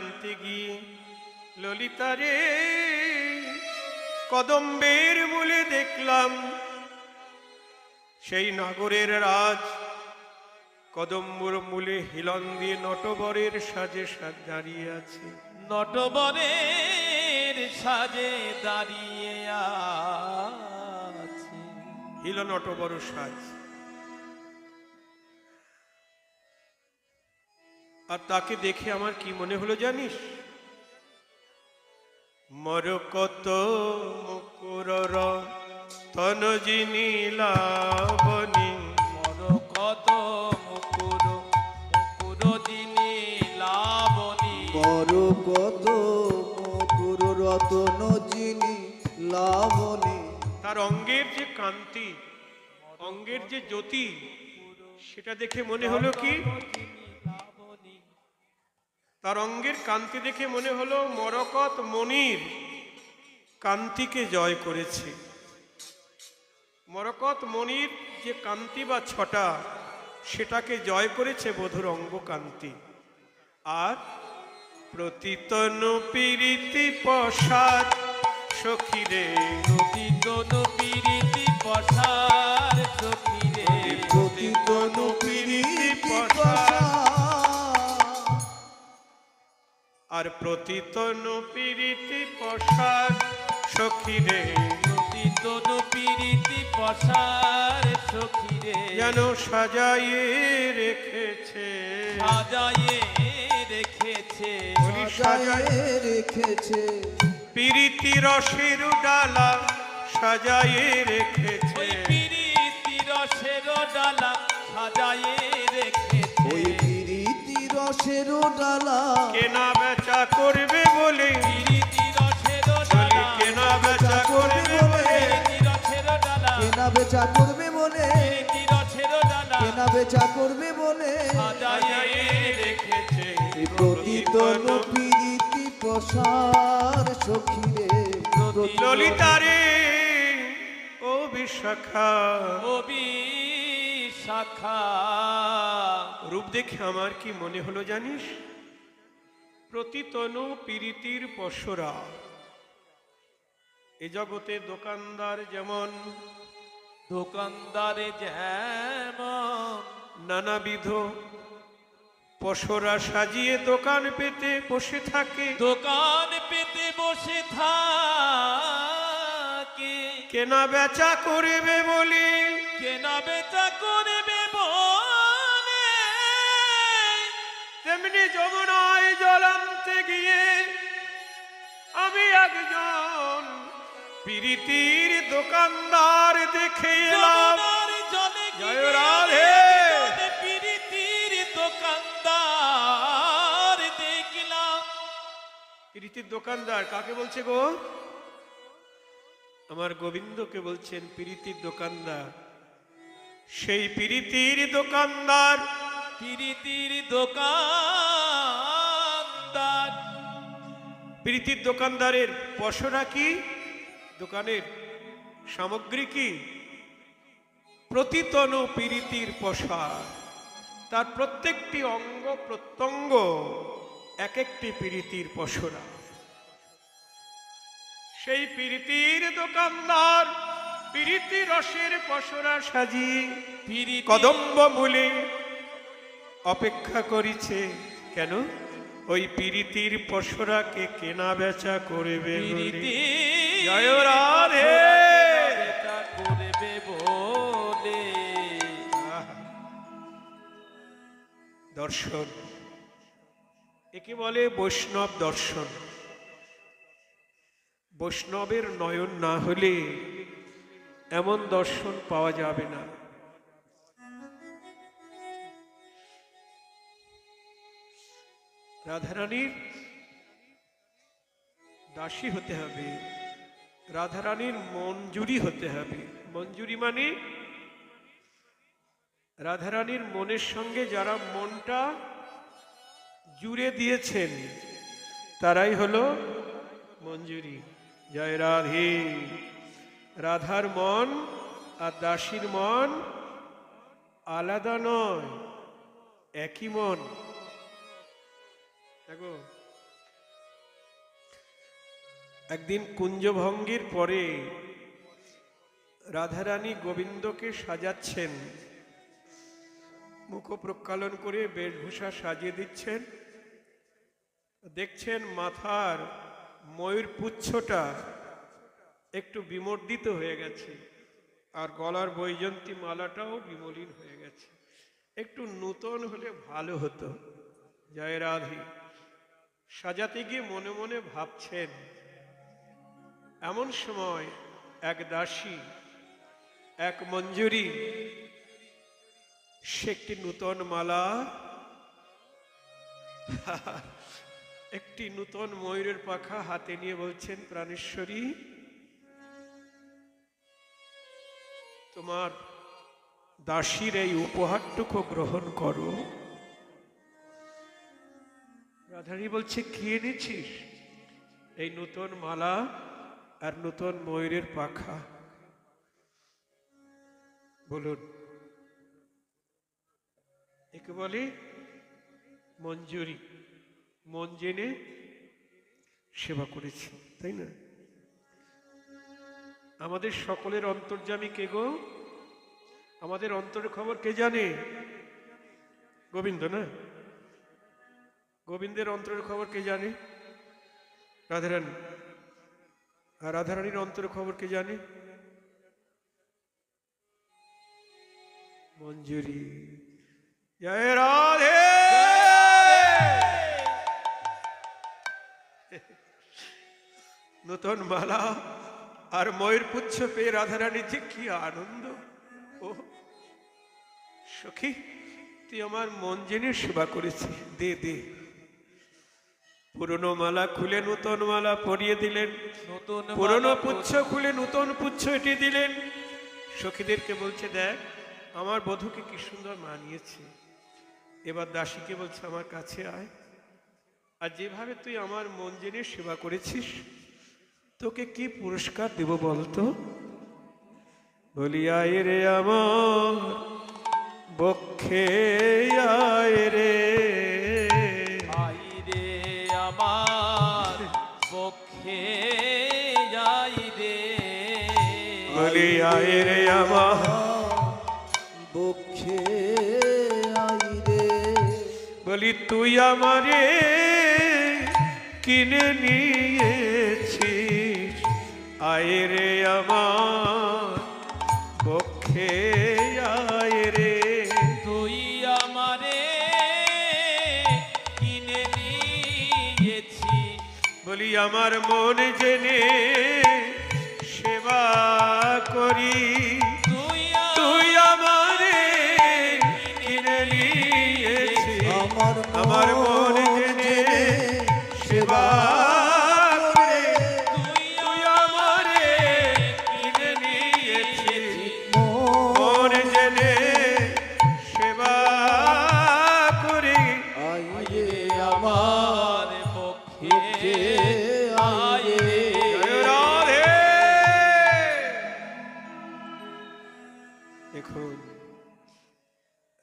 জানতে গিয়ে ললিতারে কদম্বের মূলে দেখলাম সেই নগরের রাজ। কদম্বর মূলে হিলন দিয়ে নটবরের সাজে সাজ দাঁড়িয়ে আছে। নটবরের সাজে দাঁড়িয়ে আছে। হিল নটবর সাজ। আর তাকে দেখে আমার কি মনে হলো জানিস? মর কত মুকুরর তনজিনী লাবনী মর কত মুকুর মুকুর দিনী লাবণী। বড় কত মকুর রতন লাবণী। তার অঙ্গের যে কান্তি অঙ্গের যে জ্যোতি সেটা দেখে মনে হলো কি? তার অঙ্গের কান্তি দেখে মনে হলো, মরকত মনির কান্তিকে জয় করেছে। মরকত মনির যে কান্তি বা ছটা, সেটাকে জয় করেছে বধুর অঙ্গ কান্তি। আর প্রতিতনু পীড়িতি পশার, সখীরে প্রতিতন পীড়িতি পশার সখীরে আর প্রতিতনু পীড়িতি পশার সখীরে। প্রতিতন পীড়িতি পশার সখীরে। যেন সাজাইয়ে রেখেছে। সাজায়ে রেখেছে। বলি সাজায়ে। রেখেছে। পীড়িতি রসের ডালা সাজাইয়ে রেখেছে। ওই পীড়িতি রসের ডালা সাজায়ে রেখেছে। ওই পীড়িতি রসের ডালা কেনা বেচা করবে বলে। প্রতিতন পীড়িতি প্রসার সখীরে। ললিতারে ও বিশাখা। কবি শাখা রূপ দেখে আমার কি মনে হলো জানিস? প্রতিতনু পীড়িতির পশরা। এ জগতে দোকানদার যেমন দোকানদারে যেমন নানাবিধ পশরা সাজিয়ে দোকান পেতে বসে থাকে। দোকান পেতে বসে থাকে। কেনা বেচা করবে বলে। কেনা বেচা করবে বলে। তেমনি যমুনায় জল আনতে গিয়ে আমি একজন প্রীতির দোকানদার দেখে এলাম। জয় রাধে। প্রীতির দোকানদার কাকে বলছে গো? আমার গোবিন্দকে বলছেন প্রীতির দোকানদার। সেই প্রীতির দোকানদার প্রীতির দোকানদার। প্রীতির দোকানদারের পশরা কি? দোকানের সামগ্রী কি? প্রতিতন প্রীতির পশার। তার প্রত্যেকটি অঙ্গ প্রত্যঙ্গ এক একটি প্রীতির পশরা। সেই প্রীতির দোকানদার প্রীতি রসের পশরা সাজিয়ে প্রীতি কদম্ব মূলে অপেক্ষা করিছে কেন? ওই পীড়িতির পশরাকে কেনা বেচা করবে জয় রাধে। করবে বলে। দর্শন। একে বলে বৈষ্ণব দর্শন। বৈষ্ণবের নয়ন না হলে এমন দর্শন পাওয়া যাবে না। রাধারানীর দাসী হতে হবে। রাধারানীর মঞ্জুরি হতে হবে। মঞ্জুরি মানে রাধারানীর মনের সঙ্গে যারা মনটা জুড়ে দিয়েছেন, তারাই হলো মঞ্জুরি। জয় রাধে। রাধার মন আর দাসীর মন আলাদা নয়, একই মন। দেখো, একদিন কুঞ্জভঙ্গির পরে রাধারানী গোবিন্দকে সাজাচ্ছেন, মুখ প্রক্ষালন করে বেশভূষা সাজিয়ে দিচ্ছেন। দেখছেন মাথার ময়ূর পুচ্ছটা একটু বিমর্দিত হয়ে গেছে, আর গলার বৈজন্তী মালাটাও বিমলিন হয়ে গেছে। একটু নূতন হলে ভালো হতো। জয় রাধি। সাজাতে গিয়ে মনে মনে ভাবছেন, এমন সময় এক দাসী, এক মঞ্জুরি, সে একটি নূতন মালা একটি নূতন ময়ূরের পাখা হাতে নিয়ে বলছেন, প্রাণেশ্বরী, তোমার দাসীর এই উপহারটুকু গ্রহণ করো। রাধারী বলছে, কি এনেছিস? এই নূতন মালা আর নূতন ময়ূরের পাখা। বলুন, একে বলে মঞ্জুরি। মন জেনে সেবা করেছি, তাই না? আমাদের সকলের অন্তর্যামী কে গো? আমাদের অন্তরের খবর কে জানে? গোবিন্দ না? গোবিন্দের অন্তরের খবর কে জানে? রাধারানী। আর রাধারানীর অন্তরের খবর কে জানে? মঞ্জুরি। জয় রাধে নতুন মালা আর ময়ূর পুচ্ছ পেয়ে রাধারানী যে কি আনন্দ। ও সখী তুই আমার মন জেনে সেবা করেছিস। দে দে। পুরনো মালা খুলে নতুন মালা পরিয়ে দিলেন। নতুন পুরনো পুচ্ছ খুলে নতুন পুচ্ছ এটি দিলেন। সখীদেরকে বলছে দেখ আমার বধূকে কি সুন্দর মানিয়েছে। এবার দাসীকে বলছে আমার কাছে আয়। আর যেভাবে তুই আমার মন জেনে সেবা করেছিস তোকে কি পুরস্কার দেব বলতো? বলি আয় রে আমার বক্ষে আয় রে। আই রে আমার পক্ষে যাই রে। বলি আয় রে আমার বক্ষে আই রে। বলি তুই আমারে কিনে নিয়েছিস আয় রে আমার পক্ষে আয় রে। তুই আমারে কিনে নিয়েছি বলি আমার মন জেনে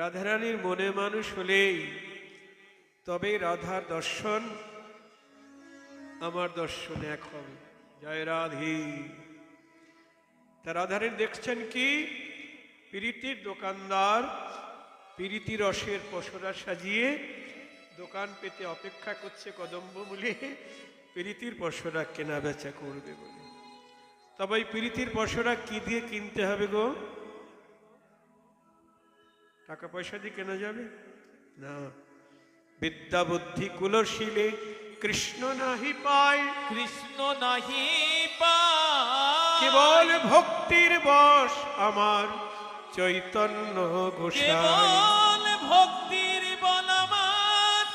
রাধারানীর মনে মানুষ হলেই তবে রাধার দর্শন, আমার দর্শন হবে। জয় রাধে। তা রাধারানী দেখছেন কি? পিরিতির দোকানদার পিরিতি রসের পসরা সাজিয়ে দোকান পেতে অপেক্ষা করছে কদম্ব বলে, পিরিতির পসরা কেনা বেচা করবে বলে। তবে এই পিরিতির পসরা কি দিয়ে কিনতে হবে গো? টাকা পয়সা দিয়ে কেনা যাবে? না। বিদ্যা বুদ্ধি কুলশীলে কৃষ্ণ নাহি পায়। কৃষ্ণ নাহি পায়। কেবল ভক্তির বস আমার চৈতন্য গোসাই কেবল ভক্তির বলমান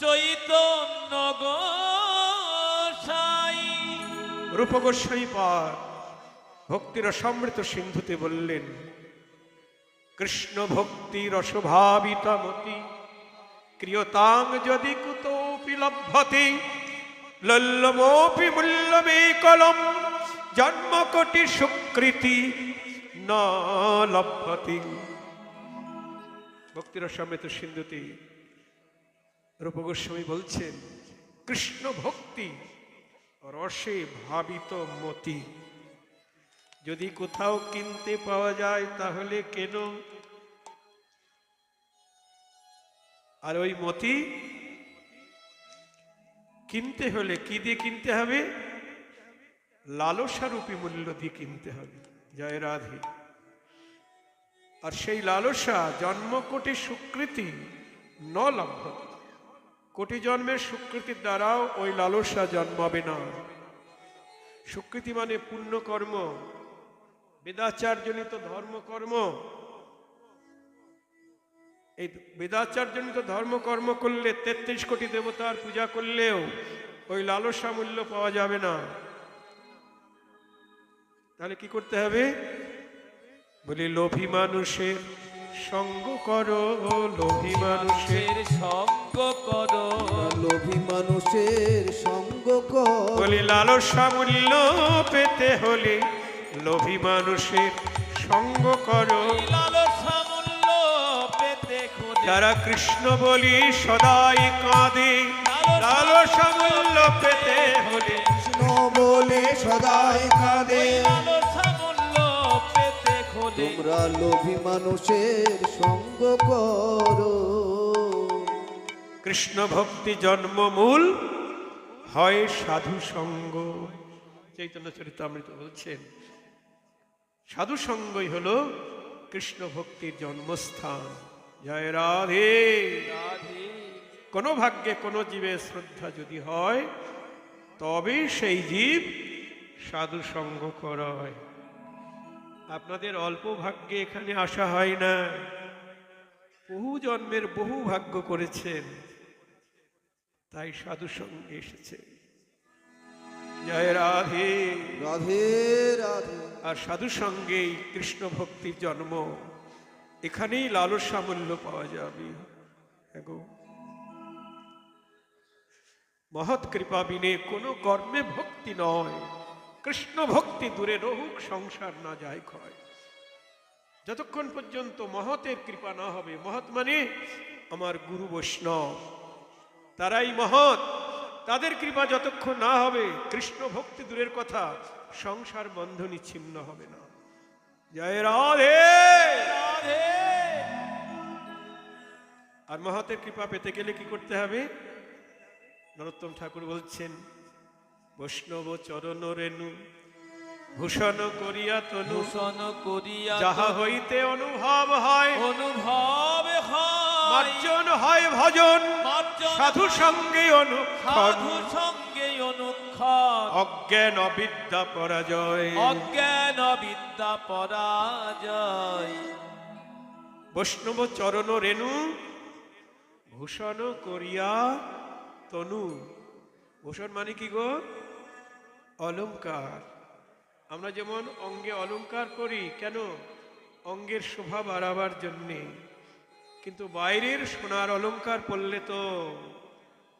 চৈতন্য গোসাই রূপ গোস্বাই পার ভক্তির সমৃত সিন্ধুতে বললেন কৃষ্ণ ভক্তি রসভাবিতা মতি ক্রিয়তাং যদি কুতোপি লভ্যতে লল্লমোপি মূল্যমে কলম জন্মকটি সুকৃতি ন লভ্যতে ভক্তির সমৃত সিন্ধুতে রূপ গোস্বামী বলছেন কৃষ্ণ ভক্তি রসে ভাবিত মতি যদি কোথাও কিনতে পাওয়া যায়, তাহলে কেন? আর ওই মতি? কিনতে হলে কি দিয়ে কিনতে হবে? লালসারূপী মূল্য দিয়ে কিনতে হবে। জয় রাধে। আর সেই লালসা জন্ম কোটি সুকৃতি ন লভ্য কোটি জন্মের সুকৃতির দ্বারাও ওই লালসা জন্মাবে না। সুকৃতি মানে পুণ্যকর্ম। বেদাচারজনিত ধর্মকর্ম। এই বেদাচারজনিত ধর্মকর্ম করলে তেত্রিশ কোটি দেবতার পূজা করলেও ওই লালসা মূল্য পাওয়া যাবে না। তাহলে কি করতে হবে? বলি লোভী মানুষের সঙ্গ করো লোভী মানুষের সঙ্গ করো। লোভী মানুষের সঙ্গ কর। বলি লালসা মূল্য পেতে হলে লোভী মানুষের সঙ্গ করো। যারা কৃষ্ণ বলি সদাই কাঁদে লালসা মূল্য পেতে হলে। কৃষ্ণ বলে সদাই কাঁদে। তোমরা লোভী মানুষের সঙ্গ করো। কৃষ্ণ ভক্তি জন্মমূল হয় সাধু সঙ্গ চৈতন্য চরিতামৃত বলছেন সাধু সঙ্গই হলো কৃষ্ণ ভক্তির জন্মস্থান। জয় রাধে। রাধে। কোনো ভাগ্যে কোনো জীবের শ্রদ্ধা যদি হয় তবেই সেই জীব সাধু সঙ্গ করায়। আপনাদের অল্প ভাগ্যে এখানে আসা হয় না। বহু জন্মের বহু ভাগ্য করেছেন তাই সাধু সঙ্গে এসেছে। জয় রাধে। রাধে রাধে। আর সাধু সঙ্গেই কৃষ্ণ ভক্তির জন্ম। এখানেই লালস সামল্য পাওয়া যাবে। এগো। মহৎ কৃপা বিনে কোনো কর্মে ভক্তি নয়। কৃষ্ণ ভক্তি দূরে রহুক, সংসার না যায় ক্ষয়। যতক্ষণ পর্যন্ত মহতের কৃপা না হবে, মহৎ মানে আমার গুরু বৈষ্ণব। তারাই মহৎ। তাদের কৃপা যতক্ষণ না হবে, কৃষ্ণ ভক্তি দূরের কথা সংসার বন্ধনী ছিন্ন হবে না। জয় রাধে! আর মহতের কৃপা পেতে গেলে কি করতে হবে? নরোত্তম ঠাকুর বলছেন বৈষ্ণব চরণ রেণু ভূষণ করিয়া তনু দূষণ করিয়া যাহা হইতে অনুভব হয় অনুভব হয়। মার্জন হয় ভজন সাধু সঙ্গে অনুক্ষণ সাধু অজ্ঞান অবিদ্যা পরাজয়। অজ্ঞান বিদ্যা পরাজয়। বৈষ্ণব চরণ রেণু ভূষণ করিয়া তনু। ভূষণ মানে কি গো? অলংকার। আমরা যেমন অঙ্গে অলংকার করি কেন? অঙ্গের শোভা বাড়াবার জন্যে। কিন্তু বাইরের সোনার অলংকার পরলে তো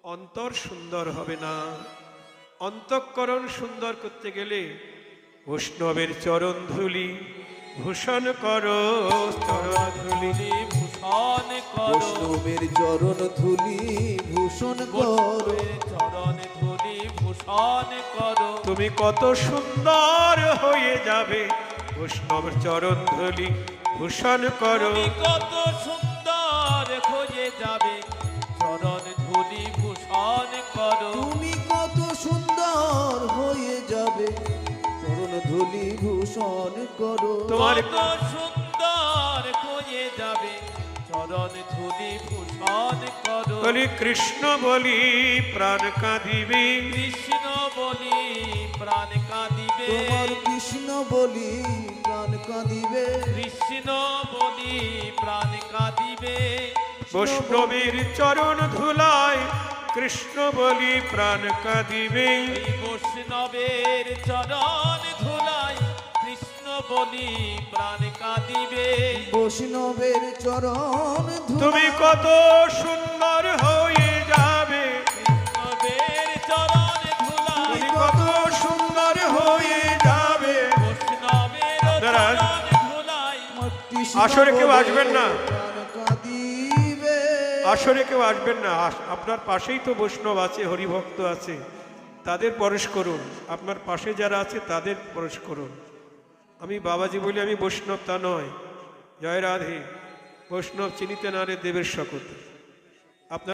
অন্তর সুন্দর হবে না। অন্তঃকরণ সুন্দর করতে গেলে বৈষ্ণবের চরণ ধুলি ভূষণ করো চরণ ধুলি ভূষণ করো। বৈষ্ণবের চরণ ধুলি ভূষণ কর। চরণ ধুলি ভূষণ করো। তুমি কত সুন্দর হয়ে যাবে বৈষ্ণব চরণ ধুলি ভূষণ করো। কত ভূষণ করো। তোমার কত সুন্দর খোঁজে যাবে। চরণ ধুলি ভূষণ করো। বলি কৃষ্ণ বলি প্রাণ কাঁদিবি। কৃষ্ণ বলি প্রাণ কাঁদিবে। তোমার কৃষ্ণ বলি প্রাণ কাঁদিবে। কৃষ্ণ বলি প্রাণ কাঁদিবে। বৈষ্ণবের চরণ ধুলায় কৃষ্ণ বলি প্রাণ কাঁদিবে। এই বৈষ্ণবের চরণ বলি প্রাণ কাঁদিবে। বৈষ্ণবের চরণ তুমি কত সুন্দর হয়ে যাবে। বৈষ্ণবের চরণ ধুলাই তুমি কত সুন্দর হয়ে যাবে। বৈষ্ণবের আপনারা চরণ ধুলাই। আসরে কেউ আসবেন না। আসরে কেউ আসবেন না। আপনার পাশেই তো বৈষ্ণব আছে হরিভক্ত আছে। তাদের পরশ করুন। আপনার পাশে যারা আছে তাদের পরশ করুন। আমি বাবাজি বলি, আমি বৈষ্ণব তা নয়। জয় রাধে। বৈষ্ণব চিনিতে না রে দেবের শকত। আপনার